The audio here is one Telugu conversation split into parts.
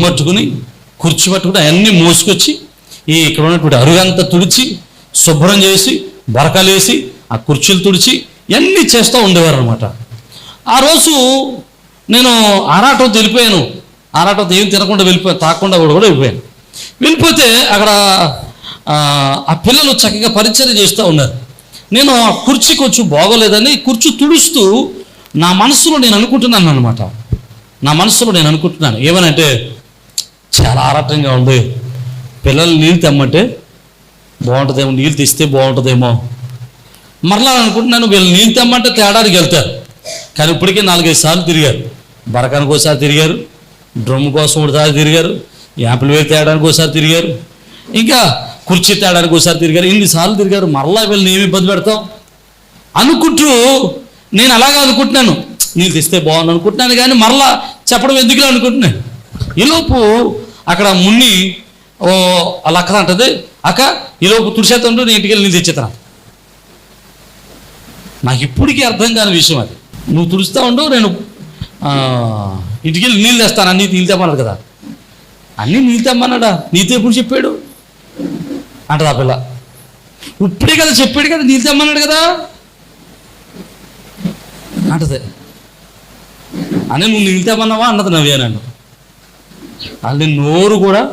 కమ్మట్టుకుని కూర్చోబెట్టుకుని కుర్చీ అవన్నీ మోసుకొచ్చి ఈ ఇక్కడ ఉన్నటువంటి అరుగంతా తుడిచి శుభ్రం చేసి బరకలేసి ఆ కుర్చీలు తుడిచి ఇవన్నీ చేస్తూ ఉండేవారు అనమాట ఆ రోజు నేను ఆరాటం వెళ్ళిపోయాను ఆరాటం ఏం తినకుండా వెళ్ళిపోయాను తాకుండా కూడా కూడా వెళ్ళిపోయాను. వెళ్ళిపోతే అక్కడ ఆ, ఆ పిల్లలు చక్కగా పరిచయం చేస్తూ ఉన్నారు. నేను ఆ కుర్చీ కొంచెం బాగోలేదని కుర్చీ తుడుస్తూ నా మనసులో నేను అనుకుంటున్నాను అనమాట నా మనసులో నేను అనుకుంటున్నాను. ఏమనంటే చాలా ఆరాటంగా ఉంది. పిల్లలు నీళ్ళు తెమ్మంటే బాగుంటుందేమో నీళ్ళు తెస్తే బాగుంటుందేమో. మరలా అనుకుంటున్నాను వీళ్ళు నీళ్ళు తెమ్మంటే తేడానికి వెళ్తారు. కానీ ఇప్పటికే నాలుగైదు సార్లు తిరిగారు. బరకానికి ఒకసారి తిరిగారు. డ్రమ్ కోసం ఒకసారి తిరిగారు. యాపిల్ వేరు తేయడానికి ఒకసారి తిరిగారు. ఇంకా కుర్చీ తేడానికి ఒకసారి తిరిగారు. ఇన్నిసార్లు తిరిగారు. మరలా వీళ్ళని ఏమి ఇబ్బంది పెడతాం? అనుకుంటూ నేను అలాగే అనుకుంటున్నాను. నీళ్ళు తెస్తే బాగుంది అనుకుంటున్నాను కానీ మరలా చెప్పడం ఎందుకులే అనుకుంటున్నాను? ఈలోపు అక్కడ మున్ని ఓ అలా అక్కద అంటది అక్క ఈలోపు తుడిచేస్తుంటూ నేను ఇంటికి వెళ్ళి నేను తెచ్చేతాను నాకు ఇప్పటికీ అర్థం కాని విషయం అది. నువ్వు తుడుస్తూ ఉండు నేను ఇంటికి వెళ్ళి నీళ్ళు తెస్తాను అన్నీ నీళ్ళు తెమ్మన్నాడు కదా. అన్నీ నీళ్ళు తెమ్మన్నాడా? నీతో ఎప్పుడు చెప్పాడు? అంటది ఆ పిల్ల. ఇప్పుడే కదా చెప్పాడు కదా నీళ్ళు తెమ్మన్నాడు కదా. అంటది. అని నువ్వు నీళ్ళు తెమ్మన్నావా? అన్నది నవ్వానండి అది నోరు కూడా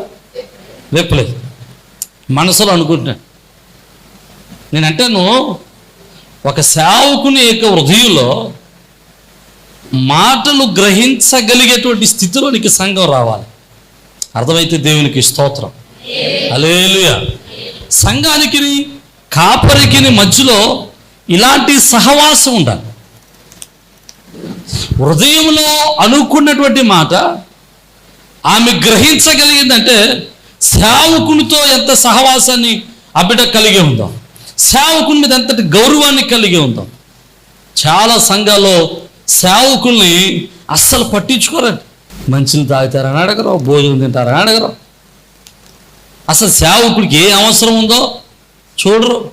వెప్పలేదు. మనసులో అనుకుంటున్నాను నేనంటాను ఒక సేవకుని యొక్క హృదయంలో మాటలు గ్రహించగలిగేటువంటి స్థితిలో నీకు సంఘం రావాలి. అర్థమైతే దేవునికి స్తోత్రం. అలేలుయ సంఘానికి కాపరికి మధ్యలో ఇలాంటి సహవాసం ఉండాలి. హృదయంలో అనుకున్నటువంటి మాట ఆమె గ్రహించగలిగిందంటే సేవకునితో ఎంత సహవాసాన్ని ఆ బిడ్డ కలిగి ఉందాం. సేవకుని మీద ఎంతటి గౌరవాన్ని కలిగి ఉందాం. చాలా సంఘాల్లో సేవకుల్ని అస్సలు పట్టించుకోరండి. మంచిని తాగుతారని అడగరు భోజనం తింటారని అడగరు. అసలు సేవకుడికి ఏ అవసరం ఉందో చూడరు.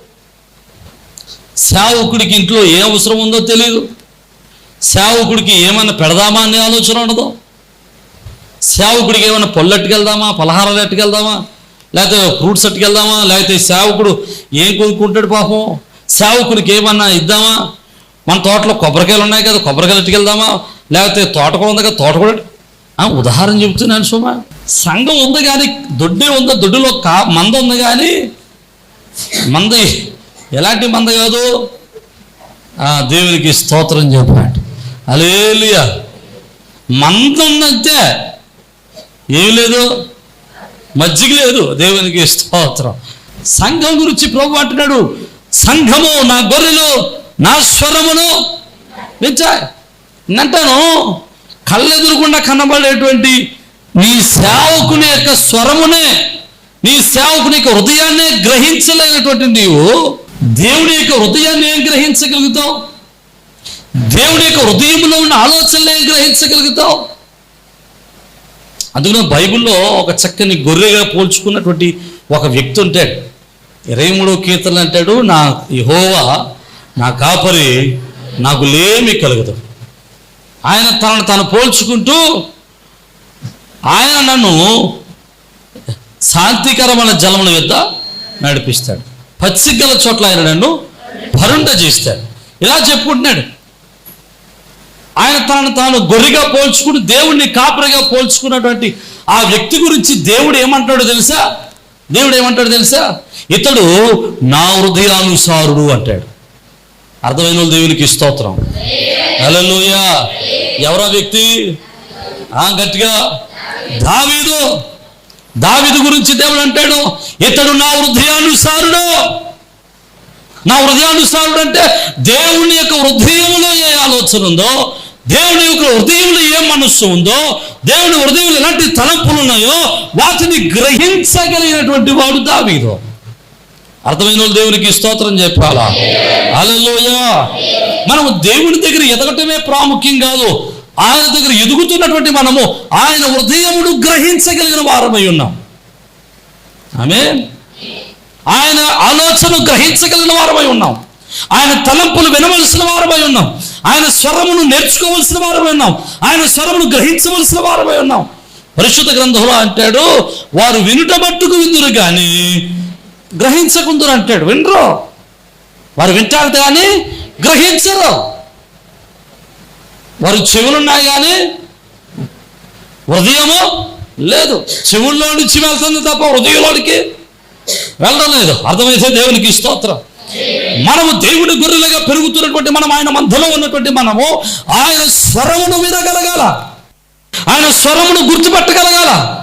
సేవకుడికి ఇంట్లో ఏ అవసరం ఉందో తెలియదు సేవకుడికి ఏమైనా పెడదామా అనే ఆలోచన ఉండదు. సేవకుడికి ఏమైనా పళ్ళు అట్టుకెళ్దామా పలహారాలు ఎట్టుకెళ్దామా? లేకపోతే ఫ్రూట్స్ ఎట్టుకెళ్దామా? లేకపోతే సేవకుడు ఏం కొనుక్కుంటాడు పాపం? సేవకుడికి ఏమన్నా ఇద్దామా? మన తోటలో కొబ్బరికాయలు ఉన్నాయి కదా కొబ్బరికాయలు అట్టుకెళ్దామా లేకపోతే తోట కూడా ఉంది కదా తోట కూడా ఉదాహరణ చెబుతున్నాను సుమా. సంఘం ఉంది కానీ దొడ్డే ఉందా? దొడ్డులో కా మంద ఉంది కానీ మంద ఎలాంటి మంద కాదు? దేవునికి స్తోత్రం చెప్పాడు. అలేలియా మంద ఉందంటే ఏం లేదు? మజ్జిగ లేదు. దేవునికి స్తోత్రం. సంఘం గురించి ప్రభు అంటున్నాడు. సంఘము నా గొర్రెలు నా స్వరమును వించా. నంటను కళ్ళెదురుకుండా కనబడేటువంటి నీ సేవకుని యొక్క స్వరమునే నీ సేవకుని యొక్క హృదయాన్నే గ్రహించలేనటువంటి నీవు దేవుని యొక్క హృదయాన్ని ఏం గ్రహించగలుగుతావు? దేవుని యొక్క హృదయంలో ఉన్న ఆలోచనలు ఏం గ్రహించగలుగుతావు? అందుకనే బైబిల్లో ఒక చక్కని గొర్రెగా పోల్చుకున్నటువంటి ఒక వ్యక్తి ఉంటాడు. ఇరవై మూడో కీర్తనలు అంటాడు నా యహోవా నా కాపరి నాకు లేమి కలగదు. ఆయన తనను తను పోల్చుకుంటూ ఆయన నన్ను శాంతికరమైన జలముల యొద్ద నడిపిస్తాడు. పచ్చిగల చోట్ల ఆయన నన్ను భరుండ చేస్తాడు. ఇలా చెప్పుకుంటున్నాడు. ఆయన తనను తాను గొర్రెగా పోల్చుకుని దేవుడిని కాపరిగా పోల్చుకున్నటువంటి ఆ వ్యక్తి గురించి దేవుడు ఏమంటాడో తెలుసా? దేవుడు ఏమంటాడు తెలుసా? ఇతడు నా హృదయానుసారుడు అంటాడు. అర్థమైన దేవునికి స్తోత్రం. హల్లెలూయా. ఎవరా వ్యక్తి? ఆ గట్టిగా. దావీదు. దావీదు గురించి దేవుడు అంటాడు ఇతడు నా హృదయానుసారుడు. నా హృదయానుసారుడు అంటే దేవుని యొక్క హృదయంలో ఏ ఆలోచన ఉందో దేవుని యొక్క హృదయంలో ఏ మనస్సు ఉందో దేవుని హృదయంలో ఎలాంటి తలంపులు ఉన్నాయో వాటిని గ్రహించగలిగినటువంటి వాడు దావీదు. అర్థమైన వాళ్ళు దేవునికి స్తోత్రం చెప్పాలా? అలలోయ మనము దేవుని దగ్గర ఎదగటమే ప్రాముఖ్యం కాదు. ఆయన దగ్గర ఎదుగుతున్నటువంటి మనము ఆయన హృదయముడు గ్రహించగలిగిన వారమై ఉన్నాం. ఆమె ఆయన ఆలోచన గ్రహించగలిగిన వారమై ఉన్నాం. ఆయన తలంపులు వినవలసిన వారమై ఉన్నాం. ఆయన స్వరమును నేర్చుకోవలసిన వారమై ఉన్నాం. ఆయన స్వరమును గ్రహించవలసిన వారమై ఉన్నాం. పరిశుద్ధ గ్రంథంలో అంటాడు వారు వినుట మట్టుకు విందురు కానీ గ్రహించకుందురు అంటాడు. వినరు. వారు వింటారు కానీ గ్రహించరు. వారు చెవులున్నాయి కానీ హృదయము లేదు. చెవుల్లో నుంచి వెళ్తుంది తప్ప హృదయంలోనికి వెళ్ళడం లేదు. అర్థమైతే దేవునికి స్తోత్రం. మనము దేవుడి గొర్రెలుగా పెరుగుతున్నటువంటి మనం ఆయన మధ్యలో ఉన్నటువంటి మనము ఆయన స్వరమును వినగలగాల. ఆయన స్వరమును గుర్తుపట్టగలగాల.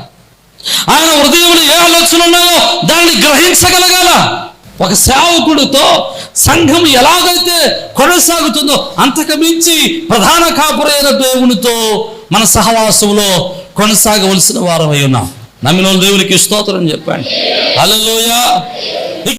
ఆయన హృదయంలో ఏ ఆలోచనలు ఉన్నాయో దాన్ని గ్రహించగలగాల. ఒక సేవకుడితో సంఘం ఎలాగైతే కొనసాగుతుందో అంతకు మించి ప్రధాన కాపురైన దేవునితో మన సహవాసంలో కొనసాగవలసిన వారమై ఉన్నాం. నమ్మిన దేవునికి స్తోత్రం చెప్పండి. అలలోయ